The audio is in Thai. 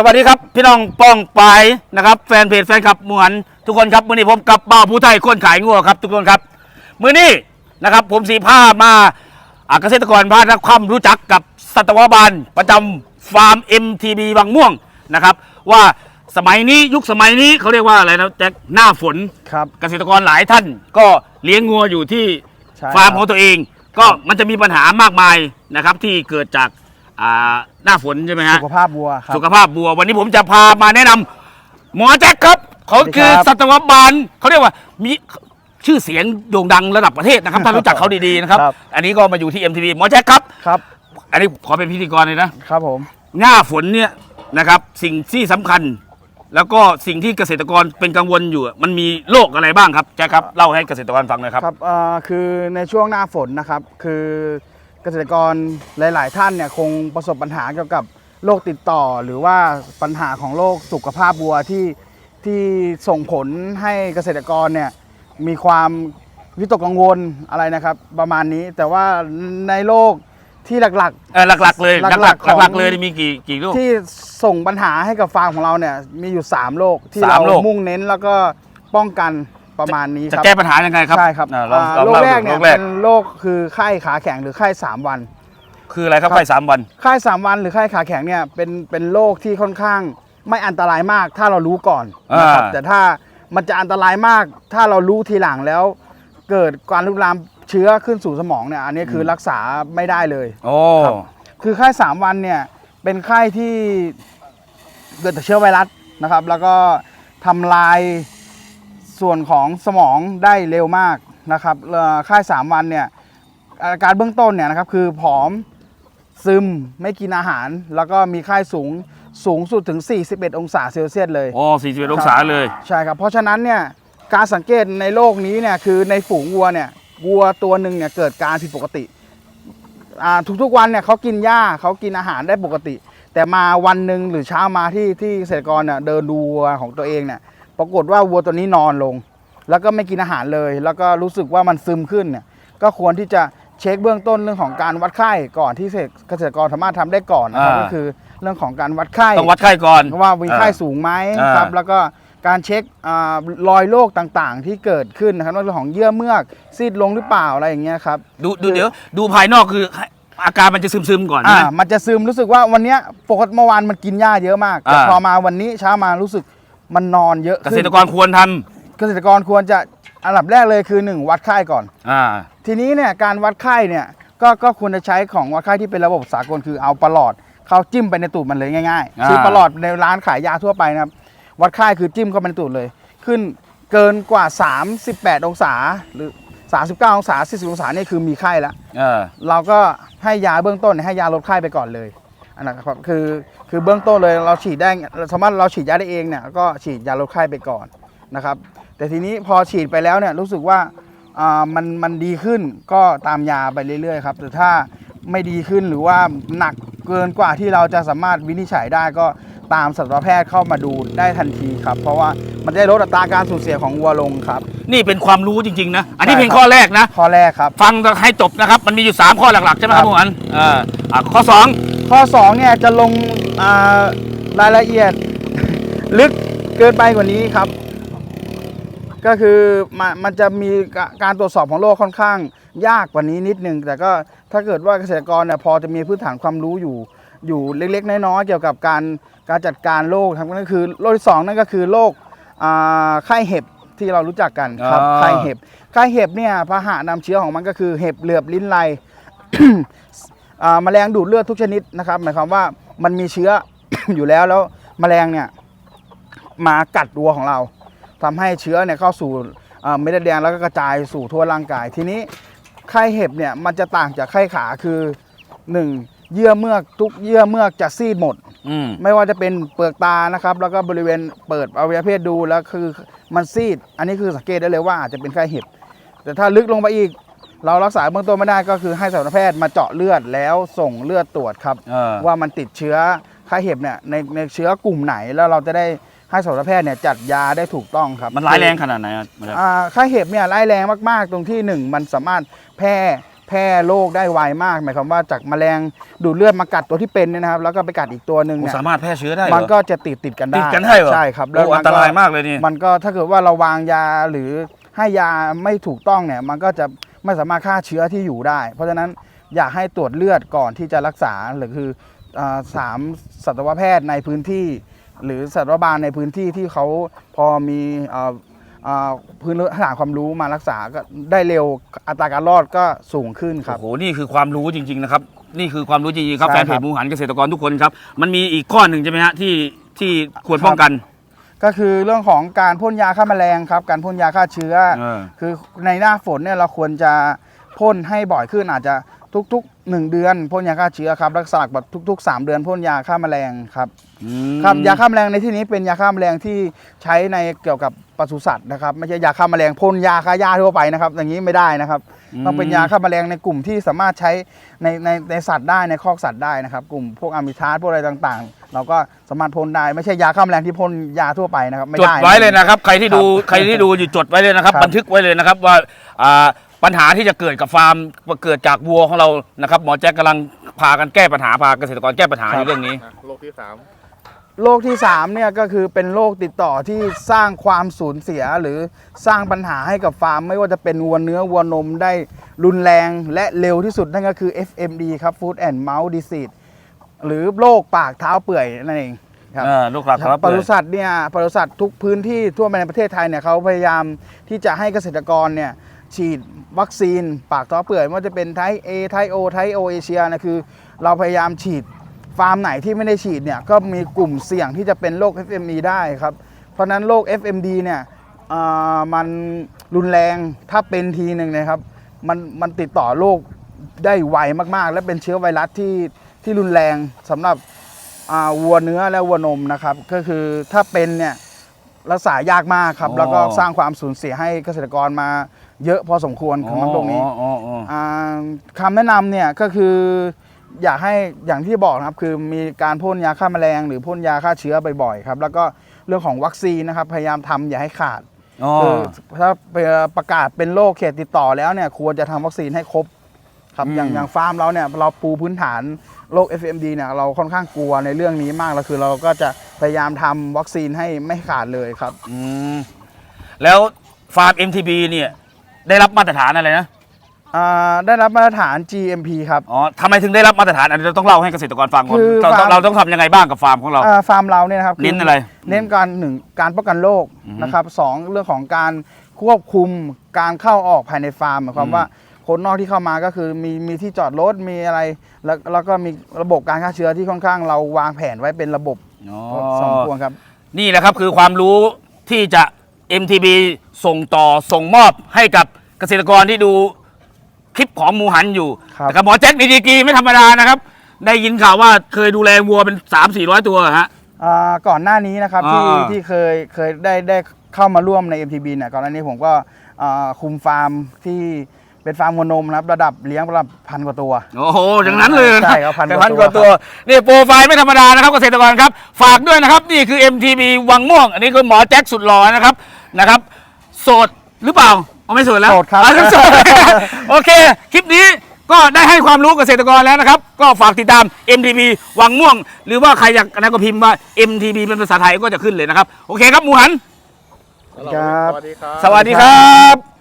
สวัสดีครับ พี่น้องป้องปายนะครับ แฟนเพจแฟนคลับหมวนทุกคนครับ มื้อนี้ผมกับบ่าวผู้ไทยคนขายงัวครับ ทุกคนครับ มื้อนี้นะครับ ผมสีผ้ามาอ่าเกษตรกรพาทักความรู้จักกับสัตวบาลประจำฟาร์ม MTB บางม่วงนะครับ ว่าสมัยนี้ยุคสมัยนี้เขาเรียกว่าอะไรนะแจ็คหน้าฝนครับเกษตรกรหลายท่าน ก็เลี้ยงงัวอยู่ที่ใช่ฟาร์มครับของตัวเอง ก็มันจะมีปัญหามากมายนะครับ ที่เกิดจาก อ่าหน้าฝนใช่ไหมฮะสุขภาพวัวครับ สุขภาพบัว วันนี้ผมจะพามาแนะนำหมอแจ็คครับเขาสวัสดีคือครับ สัตวบาลเขาเรียกว่ามีชื่อเสียงโด่งดังระดับประเทศนะครับ ถ้ารู้จักเขาดีๆนะครับ ครับ อันนี้ก็มาอยู่ที่ MTV หมอแจ็คครับ ครับอันนี้ขอเป็นพิธีกรเลยนะ ครับผม หน้าฝนเนี่ยนะครับสิ่งที่สำคัญ แล้วก็สิ่งที่เกษตรกรเป็นกังวลอยู่มันมีโรคอะไรบ้างครับแจ็คครับเล่าให้เกษตรกรฟังหน่อยครับ ครับเอ่อคือในช่วงหน้าฝนนะครับ คือ เกษตรกรหลาย ๆ ท่านเนี่ยคงประสบปัญหาเกี่ยวกับโรคติดต่อ หรือว่าปัญหาของโรคสุขภาพวัวที่ที่ส่งผลให้เกษตรกรเนี่ยมีความวิตกกังวลอะไรนะครับ ประมาณนี้แต่ว่าในโรคที่หลัก เออหลักๆเลยหหลัลักกๆของ ๆหลักๆเลยมีกี่กี่โรคๆที่ส่งปัญหาให้กับฟาร์มของเราเนี่ยมีอยู่ 3โรคที่สาเรามโรค มุ่งเน้นแล้วก็ป้องกัน ประมาณนี้คจะรับแก้ปัญหายังไงครับใช่ครับอ่าลองอ่าลองโรคเล่าแรกดูเนี่โรยคแรกเป็นโรคคือไข้ขาแข็งหรือไข้3วัน คืออะไรครับครับไข้สามวัน ไข้3วันหรือไข้ขาแข็งเนี่ยเป็นเป็นโรคที่ค่อนข้างไม่อันตรายมากถ้าเรารู้ก่อนนะครับอ่า แต่ถ้ามันจะอันตรายมากถ้าเรารู้ทีหลังแล้ว เกิดการลุกลามเชื้อขึ้นสู่สมองเนี่ยอันนี้คือรักษาไม่ได้เลย โอ้ครับคือไข้3วันเนี่ยเป็นไข้ที่เกิดจากเชื้อไวรัสนะครับ แล้วก็ทำลาย ส่วนของสมองได้เร็วมากนะครับเอ่อไข้3วันเนี่ยอาการเบื้องต้นเนี่ยนะครับคือผอมซึมไม่กินอาหาร แล้วก็มีไข้สูงสูงสุดถึง 41 องศาเซลเซียสเลยโอ้สี่สิบเอ็ดองศาเลยใช่ครับ เพราะฉะนั้นเนี่ยการสังเกตในโลกนี้เนี่ยคือในฝูงวัวเนี่ยวัวตัวหนึ่งเนี่ยเกิดการผิดปกติอ่าทุกๆวันเนี่ยเขากินหญ้าเขากินอาหารได้ปกติ แต่มาวันหนึ่งหรือเช้ามาที่ที่เกษตรกรเนี่ยเดินดูวัวของตัวเองเนี่ย ปรากฏว่าวัวตัวนี้นอนลง แล้วก็ไม่กินอาหารเลย แล้วก็รู้สึกว่ามันซึมขึ้นเนี่ยก็ควรที่จะเช็คเบื้องต้นเรื่องของการวัดไข้ก่อนที่เกษตรกรสามารถทำได้ก่อนนะครับอ่า ก็คือเรื่องของการวัดไข้ต้องวัดไข้ก่อน ว่ามีไข้อ่าสูงไหมอ่า ครับ แล้วก็การเช็คอารอยโรคต่างๆ ที่เกิดขึ้นนะครับเรื่องของเยื่อเมือกซีดลงหรือเปล่าอะไรอย่างเงี้ยครับ ดูดูเดี๋ยวดูภายนอกคืออาการมันจะซึมๆก่อนอ่า นะ มันจะซึมรู้สึกว่าวันเนี้ยปกติเมื่อวานมันกินหญ้าเยอะมาก แต่อ่าพอมาวันนี้เช้ามารู้สึก มันนอนเยอะเกขึ้นษตรกรควรทำเกษตรกรควรจะอันดับแรกเลยคือหนึ่งวัดไข้ก่อนอ่า ทีนี้เนี่ยการวัดไข้เนี่ยก็ก็ควรจะใช้ของวัดไข้ที่เป็นระบบสากลคือเอาประหลอดเข้าจิ้มไปในตูดมันเลยง่ายอ่าๆซื้อประหลอดในร้านขายยาทั่วไปนะครับ วัดไข้คือจิ้มเข้าไปในตูดเลย ขึ้นเกินกว่า 38 องศาหรือ 39 องศา40องศานี่คือมีไข้แล้ว เออ เราก็ให้ยาเบื้องต้นให้ยาลดไข้ไปก่อนเลย อันนั้นครับคือคือเบื้องต้นเลยเราฉีดได้สามารถเราฉีดยาได้เองเนี่ยก็ฉีดยาลดไข้ไปก่อนนะครับ แต่ทีนี้พอฉีดไปแล้วเนี่ยรู้สึกว่าอ่ามันมันดีขึ้นก็ตามยาไปเรื่อยๆครับแต่ถ้าไม่ดีขึ้นหรือว่าหนักเกินกว่าที่เราจะสามารถวินิจฉัยได้ก็ตามสัตวแพทย์เข้ามาดูได้ทันทีครับ เพราะว่ามันจะได้ลดอัตราการสูญเสียของวัวลงครับ นี่เป็นความรู้จริง ๆ นะ อันนี้ใช่เพียงครับข้อแรกนะ ข้อแรกครับ ฟังให้จบนะครับ มันมีอยู่ 3 ข้อหลัก ๆ ใช่ไหมคครัรับบพวกนั้นเอออะข้อข้อ2เนี่ยจะลงอ่ารายละเอียด ลึกเกินไปกว่านี้ครับ ก็คือมันมันจะมีกะการตรวจสอบของโรคค่อนข้าง ยากกว่านี้นิดนึง แต่ก็ถ้าเกิดว่าเกษตรกรเนี่ยพอจะมีพื้นฐานความรู้อยู่อยู่เล็กๆ น้อยๆเกี่ยวกับการการจัดการโรคครับนั่นคือโรคที่สองนั่นก็คือโรคอ่าไข้เห็บ ที่เรารู้จักกันครับอ่า ไข้เห็บไข้เห็บเนี่ยพาหะนำเชื้อของมันก็คือเห็บเหลือบลิ้นไลอ่าแมลงดูดเลือดทุกชนิดนะครับ หมายความว่ามันมีเชื้อ อยู่แล้วแล้วแมลงเนี่ยมากัดวัวของเราทำให้เชื้อเนี่ยเข้าสู่อ่าเม็ดเลือดแดงแล้วก็กระจายสู่ทั่วร่างกายทีนี้ ไข้เห็บเนี่ยมันจะต่างจากไข้ขาคือหนึ่งเยื่อเมือกทุกเยื่อเมือกจะซีดหมด2 อืมไม่ว่าจะเป็นเปลือกตานะครับ แล้วก็บริเวณเปิดอวัยวะเพศดูแล้วคือมันซีด อันนี้คือสังเกตได้เลยว่าอาจจะเป็นไข้เห็บ แต่ถ้าลึกลงไปอีก เรารักษาเบื้องต้นไม่ได้ก็คือให้สัตวแพทย์มาเจาะเลือดแล้วส่งเลือดตรวจครับ เออ ว่ามันติดเชื้อไข้เห็บเนี่ยในในเชื้อกลุ่มไหนแล้วเราจะได้ให้สัตวแพทย์เนี่ยจัดยาได้ถูกต้องครับมันร้ายแรงขนาดไหนอะมันจะอ่าไข้เห็บเนี่ยร้ายแรงมากๆ ตรงที่หนึ่งมันสามารถแพร่ แพร่โรคได้ไวมากหมายความว่าจากแมลงดูดเลือดมากัดตัวที่เป็นเนี่ยนะครับ แล้วก็ไปกัดอีกตัวหนึ่งโอ้เนี่ยสามารถแพร่เชื้อได้เหรอ มันก็จะติดติดกันได้ติดกันได้เหรอใช่ครับโอ้มัอันตรายมากเลยนี่ มันก็ถ้าเกิดว่าเราวางยาหรือให้ยาไม่ถูกต้องเนี่ย มันก็จะไม่สามารถฆ่าเชื้อที่อยู่ได้ เพราะฉะนั้นอยากให้ตรวจเลือดก่อนที่จะรักษาหรือคืออ่าสามสัตวแพทย์ในพื้นที่ หรือสัตวบาลในพื้นที่ที่เขาพอมีอ่าอ่า พื้นฐานความรู้มารักษาก็ได้เร็วอัตราการรอดก็สูงขึ้นครับ โอ้โห นี่คือความรู้จริง ๆ นะครับ นี่คือความรู้จริงๆครับใช่แฟนเพครัจบหมูหันเกษตรกรทุกคนครับ มันมีอีกข้อหนึ่งใช่ไหมฮะที่ที่ควรป้องกัน ก็คือเรื่องของการพ่นยาฆ่าแมลงครับ การพ่นยาฆ่าเชื้อ เออ คือในหน้าฝนเนี่ยเราควรจะพ่นให้บ่อยขึ้นอาจจะทุกๆ 1 เดือนพ่นยาฆ่าเชื้อครับรักษาแบบทุก ๆ 3 เดือนพ่นยาฆ่าแมลงครับอืมครับยาฆ่าแมลงในที่นี้เป็นยาฆ่าแมลงที่ใช้ในเกี่ยวกับปศุสัตว์นะครับไม่ใช่ยาฆ่าแมลงพ่นยาฆ่าหญ้าทั่วไปนะครับ อย่างนี้ไม่ได้นะครับต้องเป็นยาฆ่าแมลงในกลุ่มที่สามารถใช้ในในในสัตว์ได้ในคอกสัตว์ได้นะครับ กลุ่มพวกอะมิทาสพวกอะไรต่างๆ เราก็สามารถพ่นได้ไม่ใช่ยาฆ่าแมลงที่พ่นยาทั่วไปนะครับไม่จดได้ ไว้เลยนะครับ ใครที่ดูครับใครที่ดูอยู่จดไว้เลยนะครับ ครับ บันทึกไว้เลยนะครับว่าอ่า ปัญหาที่จะเกิดกับฟาร์มเกิดจากวัวของเรานะครับหมอแจ็คกำลังพากันแก้ปัญหาพาเกษตรกรแก้ปัญหาในเรื่องนี้นะโรคที่สามโรคที่3เนี่ยก็คือเป็นโรคติดต่อที่สร้างความสูญเสียหรือสร้างปัญหาให้กับฟาร์ม ไม่ว่าจะเป็นวัวเนื้อวัวนมได้รุนแรงและเร็วที่สุดนั่นก็คือ FMD ครับ Food and Mouth Disease หรือโรคปากเท้าเปื่อยนั่นเองครับเออลูกหลักครับปศุสัตว์เนี่ยปศุสัตว์ทุกพื้นที่ทั่วไปในประเทศไทยเนี่ยเขาพยายามที่จะให้เกษตรกรเนี่ย ฉีดวัคซีนปากท้อเปื่อยไม่ว่าจะเป็นไทป์ A ไทป์ O ไทป์ O เอเชียนะคือ เราพยายามฉีดฟาร์มไหนที่ไม่ได้ฉีดเนี่ยก็มีกลุ่มเสี่ยงที่จะเป็นโรค FMD ได้ครับ เพราะฉะนั้นโรค FMD เนี่ยอ่ามันรุนแรงถ้าเป็นทีหนึ่งนะครับมันมันติดต่อโรคได้ไวมากๆ และเป็นเชื้อไวรัสที่ที่รุนแรงสำหรับอ่าวัวเนื้อและวัวนมนะครับ ก็คือถ้าเป็นเนี่ยรักษายากมากครับอ๋อแล้วก็สร้างความสูญเสียให้เกษตรกรมา เยอะพอสมควรของน้ำตรงนี้อ๋ออ๋ออ๋ออ่าคำแนะนำเนี่ยก็คืออยากให้อย่างที่บอกนะครับคือมีการพ่นยาฆ่าแมลง หรือพ่นยาฆ่าเชื้อบ่อยๆครับแล้วก็เรื่องของวัคซีนนะครับพยายามทำอย่าให้ขาดอ๋อคือถ้าประกาศเป็นโรคเขตติดต่อแล้วเนี่ยควรจะทำวัคซีนให้ครบครับอย่างอย่างฟาร์มเราเนี่ยเราปูพื้นฐานโรค FMD เนี่ยเราค่อนข้างกลัวในเรื่องนี้มากแล้วคือเราก็จะพยายามทำวัคซีนให้ไม่ขาดเลยครับอืมแล้วฟาร์ม MTB เนี่ย ได้รับมาตรฐานอะไรนะ อ่าได้รับมาตรฐาน GMP ครับ อ๋อทำไมถึงได้รับมาตรฐานอันนี้เราต้องเล่าให้เกษตรกรฟังก่อนคือเราต้องฟาร์ม เราต้องทำยังไงบ้างกับฟาร์มของเรา อ่าฟาร์มเราเนี่ยนะครับคืเน้นอะไรเน้นการหนึ่งการป้องกันโรคอือฮึนะครับสองเรื่องของการควบคุมการเข้าออกภายในฟาร์มหมายความอืมว่าคนนอกที่เข้ามาก็คือมีมีที่จอดรถมีอะไร แล้วแล้วก็มีระบบการฆ่าเชื้อที่ค่อนข้างเราวางแผนไว้เป็นระบบอ๋อ สมควรครับ นี่แหละครับคือความรู้ที่จะ MTB ส่งต่อส่งมอบให้กับ เกษตรกรที่ดูคลิปของหมูหันอยู่ครับ นะครับหมอแจ็คนี่ดีกรีไม่ธรรมดานะครับ ได้ยินข่าวว่าเคยดูแลวัวเป็น 3 4 0 0 ตัวเหรอฮะ อ่าก่อนหน้านี้นะครับที่อ่าที่เคยเคยได้ได้เข้ามาร่วมใน MTB เนี่ยก่อนหน้านี้ผมก็อ่าคุมฟาร์มที่เป็นฟาร์มวัวนมนะครับระดับเลี้ยงระดับพันกว่าตัว โอ้โหอย่างนั้นเลยนะใช่ครับพันกว่าพันกว่าตัตัววนี่โปรไฟล์ไม่ธรรมดานะครับเกษตรกรครับ ฝากด้วยนะครับ นี่คือ MTB วังม่วง อันนี้คือหมอแจ็คสุดหล่อนะครับนะครับ โสดหรือเปล่า เอาไม่โสดแล้วโสดครับอะโสด โอเค คลิปนี้ก็ได้ให้ความรู้เกษตรกรแล้วนะครับ ก็ฝากติดตาม MTB วังม่วง หรือว่าใครอยากอะไรก็พิมพ์ว่า MTB เป็นภาษาไทยก็จะขึ้นเลยนะครับ โอเคครับหมูหัน ครับ สวัสดีครับสวัสดีครับ